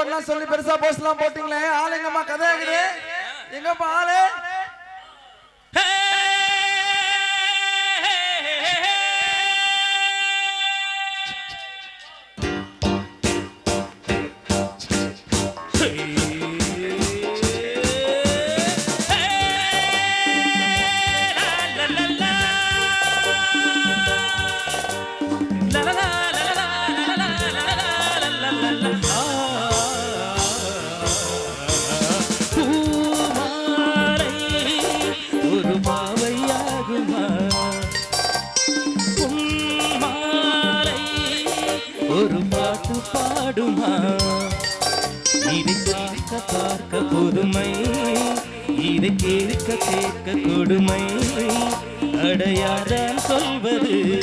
பண்ணலாம் சொல்லி பெருசா போஸ்ட்லாம் போட்டீங்களே? ஆள் எங்கம்மா கதை எங்கப்பா ஆளு? இதை பார்க்க பார்க்க புதுமை இதை கேட்க கேட்க கொடுமை. அடையாதான் சொல்வது.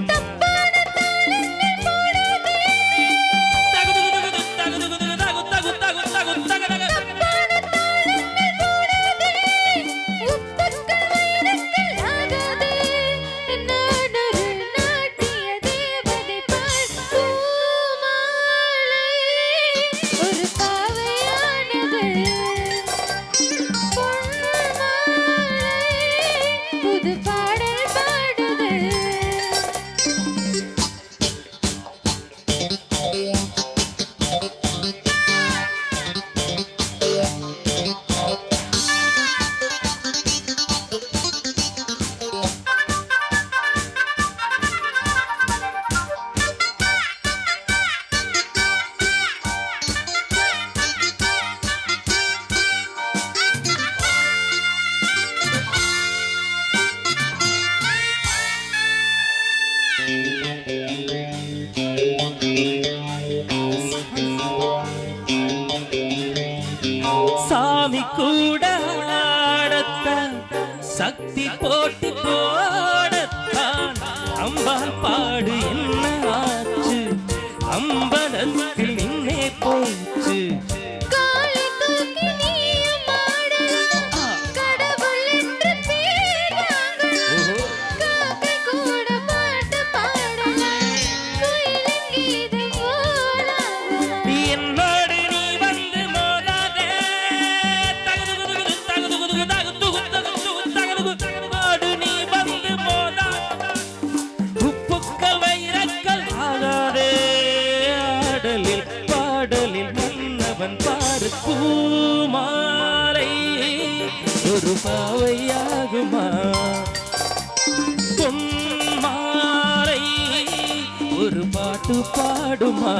பாடலில் பாடலில் நல்லவன் பாரு பூமாலை. ஒரு பாவையாகுமா? பொன்மாலை. ஒரு பாட்டு பாடுமா?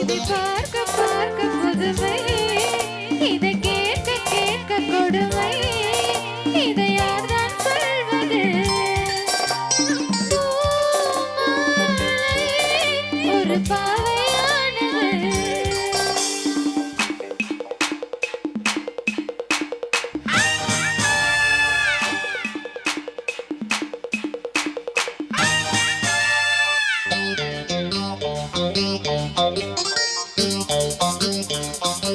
இதை பார்க்க பார்க்க புதுமை. இதை கேட்க கேட்க கொடுமை.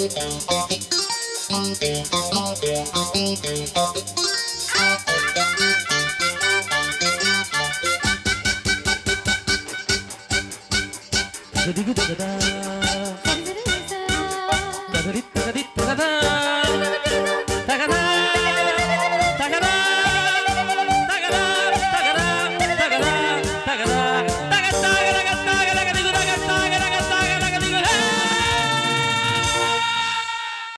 Da da da da da.